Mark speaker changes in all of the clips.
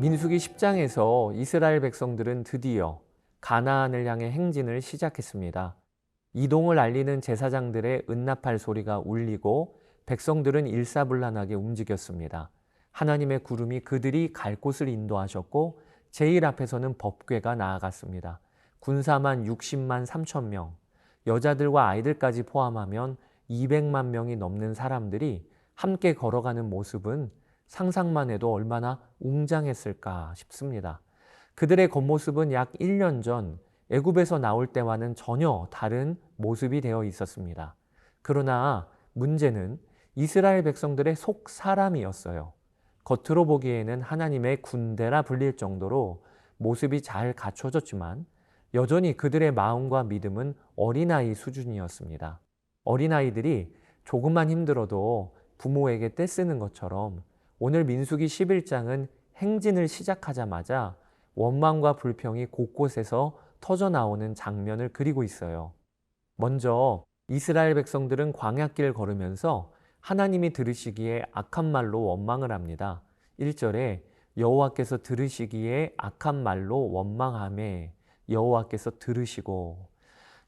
Speaker 1: 민수기 10장에서 이스라엘 백성들은 드디어 가나안을 향해 행진을 시작했습니다. 이동을 알리는 제사장들의 은나팔 소리가 울리고 백성들은 일사불란하게 움직였습니다. 하나님의 구름이 그들이 갈 곳을 인도하셨고 제일 앞에서는 법궤가 나아갔습니다. 군사만 60만 3천 명, 여자들과 아이들까지 포함하면 200만 명이 넘는 사람들이 함께 걸어가는 모습은 상상만 해도 얼마나 웅장했을까 싶습니다. 그들의 겉모습은 약 1년 전 애굽에서 나올 때와는 전혀 다른 모습이 되어 있었습니다. 그러나 문제는 이스라엘 백성들의 속 사람이었어요. 겉으로 보기에는 하나님의 군대라 불릴 정도로 모습이 잘 갖춰졌지만 여전히 그들의 마음과 믿음은 어린아이 수준이었습니다. 어린아이들이 조금만 힘들어도 부모에게 떼쓰는 것처럼 오늘 민수기 11장은 행진을 시작하자마자 원망과 불평이 곳곳에서 터져 나오는 장면을 그리고 있어요. 먼저 이스라엘 백성들은 광야길 걸으면서 하나님이 들으시기에 악한 말로 원망을 합니다. 1절에 여호와께서 들으시기에 악한 말로 원망함에 여호와께서 들으시고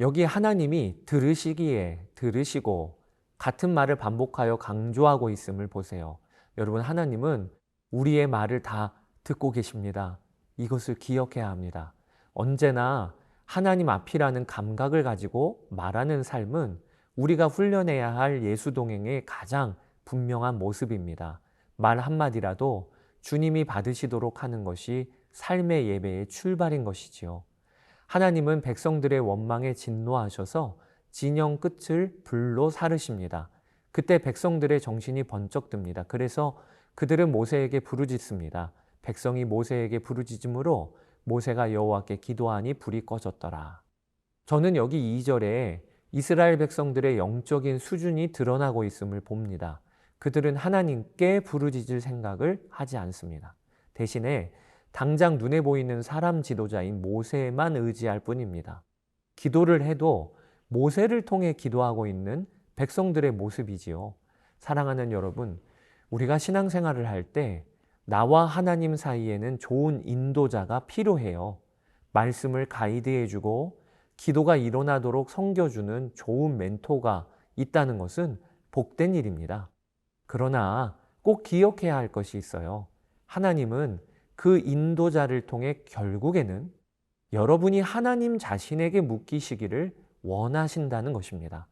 Speaker 1: 여기 하나님이 들으시기에 들으시고 같은 말을 반복하여 강조하고 있음을 보세요. 여러분 하나님은 우리의 말을 다 듣고 계십니다. 이것을 기억해야 합니다. 언제나 하나님 앞이라는 감각을 가지고 말하는 삶은 우리가 훈련해야 할 예수 동행의 가장 분명한 모습입니다. 말 한마디라도 주님이 받으시도록 하는 것이 삶의 예배의 출발인 것이지요. 하나님은 백성들의 원망에 진노하셔서 진영 끝을 불로 사르십니다. 그때 백성들의 정신이 번쩍 듭니다. 그래서 그들은 모세에게 부르짖습니다. 백성이 모세에게 부르짖음으로 모세가 여호와께 기도하니 불이 꺼졌더라. 저는 여기 2절에 이스라엘 백성들의 영적인 수준이 드러나고 있음을 봅니다. 그들은 하나님께 부르짖을 생각을 하지 않습니다. 대신에 당장 눈에 보이는 사람 지도자인 모세만 의지할 뿐입니다. 기도를 해도 모세를 통해 기도하고 있는 백성들의 모습이지요. 사랑하는 여러분, 우리가 신앙생활을 할 때 나와 하나님 사이에는 좋은 인도자가 필요해요. 말씀을 가이드해주고 기도가 일어나도록 섬겨주는 좋은 멘토가 있다는 것은 복된 일입니다. 그러나 꼭 기억해야 할 것이 있어요. 하나님은 그 인도자를 통해 결국에는 여러분이 하나님 자신에게 묶이시기를 원하신다는 것입니다.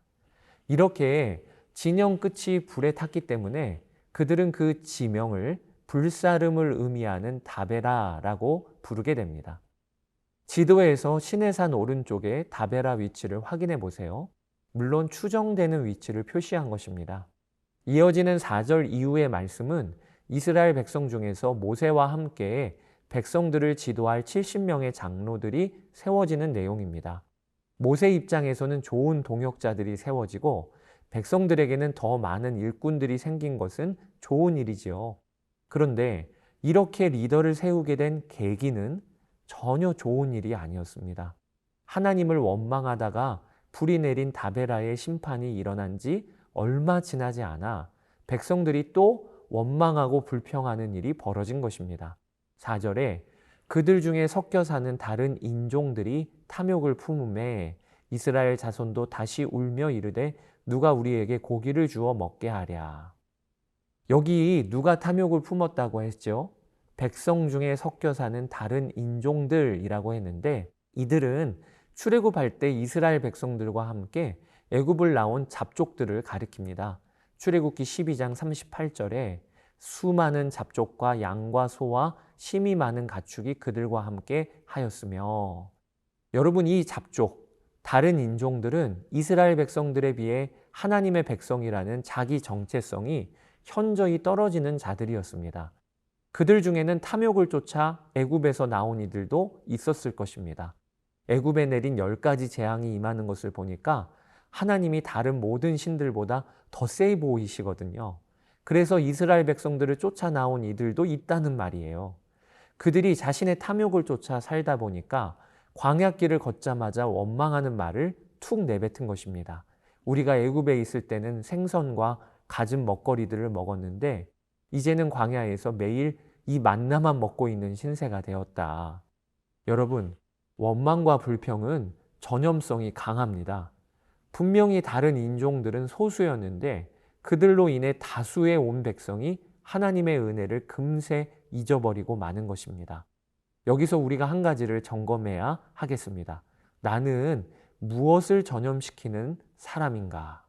Speaker 1: 이렇게 진영 끝이 불에 탔기 때문에 그들은 그 지명을 불사름을 의미하는 다베라라고 부르게 됩니다. 지도에서 시내산 오른쪽에 다베라 위치를 확인해 보세요. 물론 추정되는 위치를 표시한 것입니다. 이어지는 4절 이후의 말씀은 이스라엘 백성 중에서 모세와 함께 백성들을 지도할 70명의 장로들이 세워지는 내용입니다. 모세 입장에서는 좋은 동역자들이 세워지고 백성들에게는 더 많은 일꾼들이 생긴 것은 좋은 일이지요. 그런데 이렇게 리더를 세우게 된 계기는 전혀 좋은 일이 아니었습니다. 하나님을 원망하다가 불이 내린 다베라의 심판이 일어난 지 얼마 지나지 않아 백성들이 또 원망하고 불평하는 일이 벌어진 것입니다. 4절에 그들 중에 섞여 사는 다른 인종들이 탐욕을 품음에 이스라엘 자손도 다시 울며 이르되 누가 우리에게 고기를 주어 먹게 하랴. 여기 누가 탐욕을 품었다고 했죠? 백성 중에 섞여 사는 다른 인종들이라고 했는데 이들은 출애굽할 때 이스라엘 백성들과 함께 애굽을 나온 잡족들을 가리킵니다. 출애굽기 12장 38절에 수많은 잡족과 양과 소와 심이 많은 가축이 그들과 함께 하였으며 여러분 이 잡족 다른 인종들은 이스라엘 백성들에 비해 하나님의 백성이라는 자기 정체성이 현저히 떨어지는 자들이었습니다. 그들 중에는 탐욕을 쫓아 애굽에서 나온 이들도 있었을 것입니다. 애굽에 내린 열 가지 재앙이 임하는 것을 보니까 하나님이 다른 모든 신들보다 더 세이 보이시거든요. 그래서 이스라엘 백성들을 쫓아 나온 이들도 있다는 말이에요. 그들이 자신의 탐욕을 쫓아 살다 보니까 광야길을 걷자마자 원망하는 말을 툭 내뱉은 것입니다. 우리가 애굽에 있을 때는 생선과 갖은 먹거리들을 먹었는데 이제는 광야에서 매일 이 만나만 먹고 있는 신세가 되었다. 여러분, 원망과 불평은 전염성이 강합니다. 분명히 다른 인종들은 소수였는데 그들로 인해 다수의 온 백성이 하나님의 은혜를 금세 잊어버리고 마는 것입니다. 여기서 우리가 한 가지를 점검해야 하겠습니다. 나는 무엇을 전염시키는 사람인가?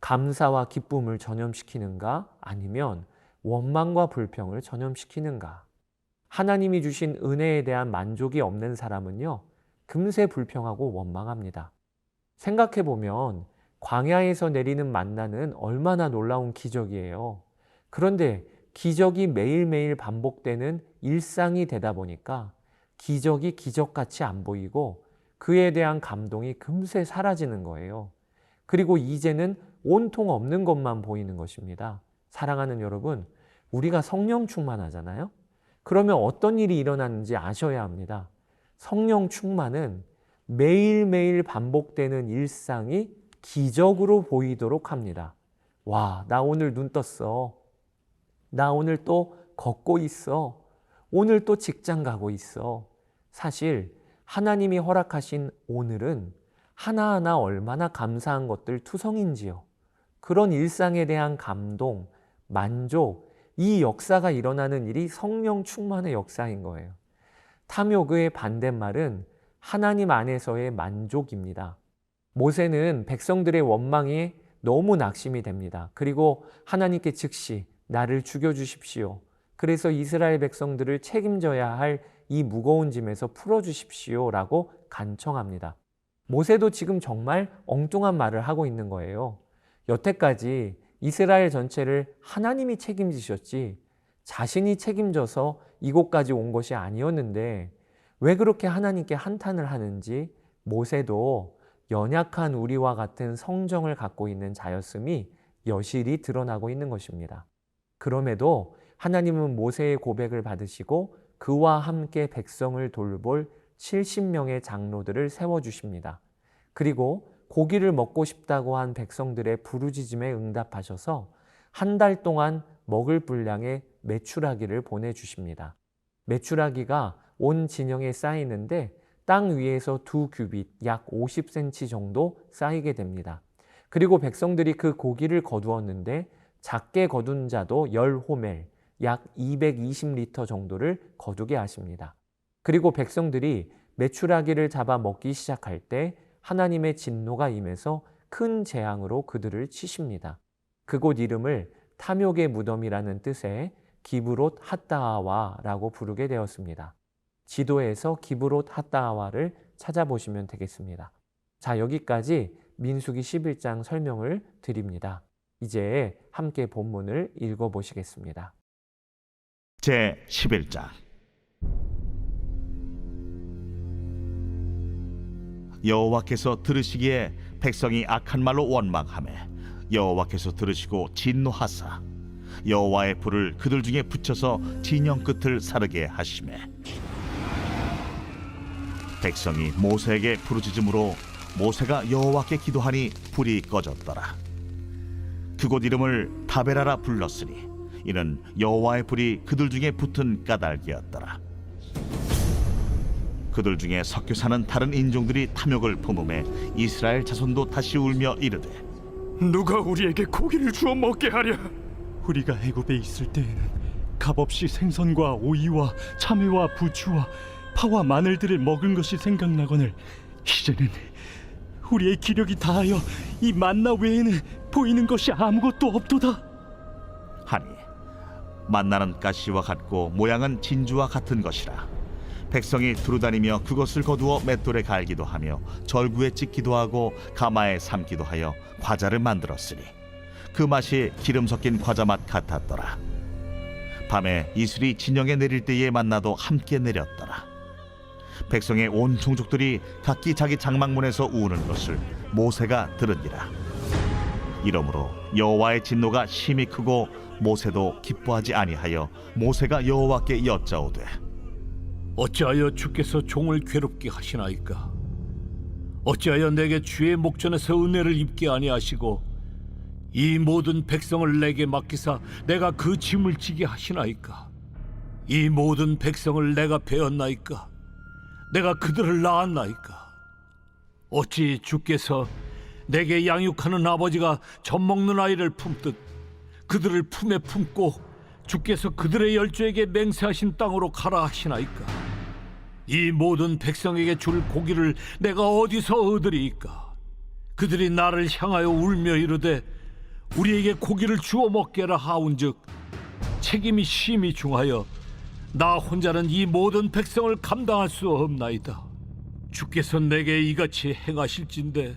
Speaker 1: 감사와 기쁨을 전염시키는가? 아니면 원망과 불평을 전염시키는가? 하나님이 주신 은혜에 대한 만족이 없는 사람은요, 금세 불평하고 원망합니다. 생각해 보면 광야에서 내리는 만나는 얼마나 놀라운 기적이에요. 그런데 기적이 매일매일 반복되는 일상이 되다 보니까 기적이 기적같이 안 보이고 그에 대한 감동이 금세 사라지는 거예요. 그리고 이제는 온통 없는 것만 보이는 것입니다. 사랑하는 여러분, 우리가 성령 충만하잖아요? 그러면 어떤 일이 일어나는지 아셔야 합니다. 성령 충만은 매일매일 반복되는 일상이 기적으로 보이도록 합니다. 와, 나 오늘 눈 떴어. 나 오늘 또 걷고 있어. 오늘 또 직장 가고 있어. 사실 하나님이 허락하신 오늘은 하나하나 얼마나 감사한 것들 투성인지요. 그런 일상에 대한 감동, 만족, 이 역사가 일어나는 일이 성령 충만의 역사인 거예요. 탐욕의 반대말은 하나님 안에서의 만족입니다. 모세는 백성들의 원망에 너무 낙심이 됩니다. 그리고 하나님께 즉시 나를 죽여주십시오. 그래서 이스라엘 백성들을 책임져야 할 이 무거운 짐에서 풀어주십시오. 라고 간청합니다. 모세도 지금 정말 엉뚱한 말을 하고 있는 거예요. 여태까지 이스라엘 전체를 하나님이 책임지셨지 자신이 책임져서 이곳까지 온 것이 아니었는데 왜 그렇게 하나님께 한탄을 하는지 모세도 연약한 우리와 같은 성정을 갖고 있는 자였음이 여실히 드러나고 있는 것입니다. 그럼에도 하나님은 모세의 고백을 받으시고 그와 함께 백성을 돌볼 70명의 장로들을 세워주십니다. 그리고 고기를 먹고 싶다고 한 백성들의 부르짖음에 응답하셔서 한 달 동안 먹을 분량의 메추라기를 보내주십니다. 메추라기가 온 진영에 쌓이는데 땅 위에서 두 규빗, 약 50cm 정도 쌓이게 됩니다. 그리고 백성들이 그 고기를 거두었는데 작게 거둔 자도 열 호멜, 약 220리터 정도를 거두게 하십니다. 그리고 백성들이 메추라기를 잡아 먹기 시작할 때 하나님의 진노가 임해서 큰 재앙으로 그들을 치십니다. 그곳 이름을 탐욕의 무덤이라는 뜻의 기브롯 핫다아와라고 부르게 되었습니다. 지도에서 기브롯 핫다아와를 찾아보시면 되겠습니다. 자, 여기까지 민수기 11장 설명을 드립니다. 이제 함께 본문을 읽어 보시겠습니다.
Speaker 2: 제 11장 여호와께서 들으시기에 백성이 악한 말로 원망하며 여호와께서 들으시고 진노하사 여호와의 불을 그들 중에 붙여서 진영 끝을 사르게 하시매 백성이 모세에게 부르짖음으로 모세가 여호와께 기도하니 불이 꺼졌더라 그곳 이름을 다베라라 불렀으니 이는 여호와의 불이 그들 중에 붙은 까닭이었더라. 그들 중에 섞여 사는 다른 인종들이 탐욕을 품음에 이스라엘 자손도 다시 울며 이르되
Speaker 3: 누가 우리에게 고기를 주어 먹게 하랴?
Speaker 4: 우리가 애굽에 있을 때에는 값없이 생선과 오이와 참외와 부추와 파와 마늘들을 먹은 것이 생각나거늘 이제는 우리의 기력이 다하여 이 만나 외에는 보이는 것이 아무것도 없도다.
Speaker 2: 하니 만나는 가시와 같고 모양은 진주와 같은 것이라. 백성이 두루다니며 그것을 거두어 맷돌에 갈기도 하며 절구에 찍기도 하고 가마에 삶기도 하여 과자를 만들었으니 그 맛이 기름 섞인 과자 맛 같았더라. 밤에 이슬이 진영에 내릴 때에 만나도 함께 내렸더라. 백성의 온 종족들이 각기 자기 장막문에서 우는 것을 모세가 들으니라 이러므로 여호와의 진노가 심히 크고 모세도 기뻐하지 아니하여 모세가 여호와께 여짜오되
Speaker 3: 어찌하여 주께서 종을 괴롭게 하시나이까? 어찌하여 내게 주의 목전에서 은혜를 입게 아니하시고 이 모든 백성을 내게 맡기사 내가 그 짐을 지게 하시나이까? 이 모든 백성을 내가 배웠나이까 내가 그들을 낳았나이까 어찌 주께서 내게 양육하는 아버지가 젖 먹는 아이를 품듯 그들을 품에 품고 주께서 그들의 열조에게 맹세하신 땅으로 가라 하시나이까? 이 모든 백성에게 줄 고기를 내가 어디서 얻으리이까? 그들이 나를 향하여 울며 이르되 우리에게 고기를 주어 먹게라 하온즉 책임이 심히 중하여 나 혼자는 이 모든 백성을 감당할 수 없나이다. 주께서 내게 이같이 행하실진데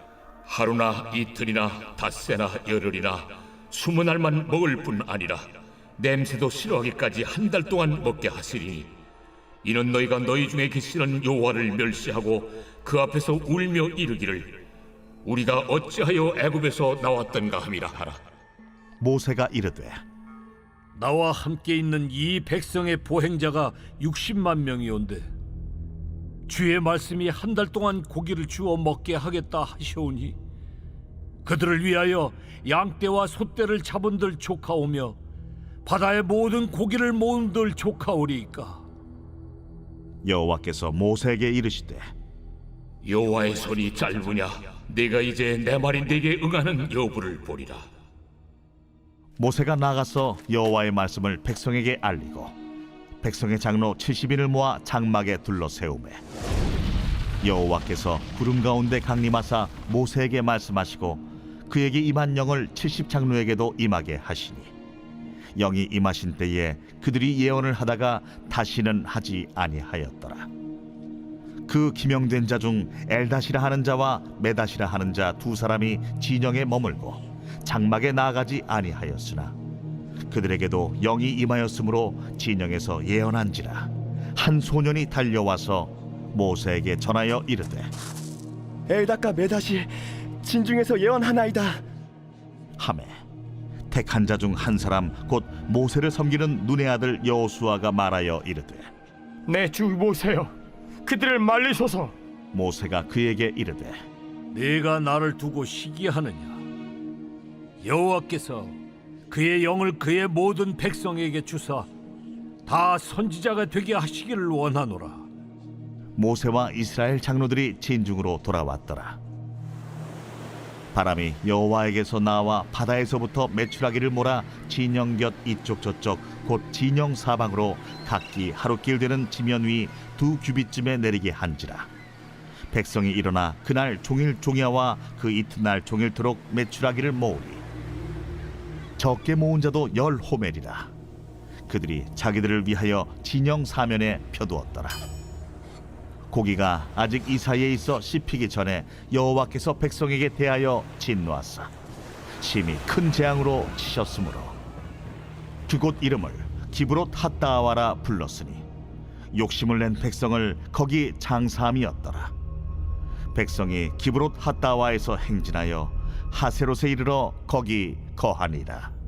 Speaker 5: 하루나 이틀이나 닷새나 열흘이나 스무 날만 먹을 뿐 아니라 냄새도 싫어하기까지 한 달 동안 먹게 하시리니 이는 너희가 너희 중에 계시는 여호와를 멸시하고 그 앞에서 울며 이르기를 우리가 어찌하여 애굽에서 나왔던가 함이라 하라.
Speaker 2: 모세가 이르되
Speaker 3: 나와 함께 있는 이 백성의 보행자가 60만 명이온데 주의 말씀이 한 달 동안 고기를 주어 먹게 하겠다 하시오니 그들을 위하여 양떼와 소떼를 잡은들 조카오며 바다의 모든 고기를 모은들 조카오리이까.
Speaker 2: 여호와께서 모세에게 이르시되
Speaker 5: 여호와의 손이 짧으냐? 내가 이제 내 말이 네게 응하는 여부를 보리라.
Speaker 2: 모세가 나가서 여호와의 말씀을 백성에게 알리고 백성의 장로 70인을 모아 장막에 둘러 세우매 여호와께서 구름 가운데 강림하사 모세에게 말씀하시고 그에게 임한 영을 70 장로에게도 임하게 하시니 영이 임하신 때에 그들이 예언을 하다가 다시는 하지 아니하였더라. 그 기명된 자 중 엘다시라 하는 자와 메다시라 하는 자 두 사람이 진영에 머물고 장막에 나아가지 아니하였으나 그들에게도 영이 임하였으므로 진영에서 예언한지라 한 소년이 달려와서 모세에게 전하여 이르되
Speaker 6: 엘다카 메다시 진중에서 예언하나이다.
Speaker 2: 하매 택한 자 중 한 사람 곧 모세를 섬기는 눈의 아들 여호수아가 말하여 이르되
Speaker 6: 내 주 모세여, 그들을 말리소서.
Speaker 2: 모세가 그에게 이르되
Speaker 3: 네가 나를 두고 시기하느냐 여호와께서 그의 영을 그의 모든 백성에게 주사 다 선지자가 되게 하시기를 원하노라
Speaker 2: 모세와 이스라엘 장로들이 진중으로 돌아왔더라. 바람이 여호와에게서 나와 바다에서부터 메추라기를 몰아 진영 곁 이쪽 저쪽 곧 진영 사방으로 각기 하루길 되는 지면 위 두 규빗쯤에 내리게 한지라. 백성이 일어나 그날 종일 종야와 그 이튿날 종일토록 메추라기를 모으리. 적게 모은 자도 열 호멜이라. 그들이 자기들을 위하여 진영 사면에 펴두었더라. 고기가 아직 이 사이에 있어 씹히기 전에 여호와께서 백성에게 대하여 진노하사 심히 큰 재앙으로 치셨으므로 그곳 이름을 기브롯 핫다와라 불렀으니 욕심을 낸 백성을 거기 장사함이었더라 백성이 기브롯 핫다와에서 행진하여 하세롯에 이르러 거기 거하니라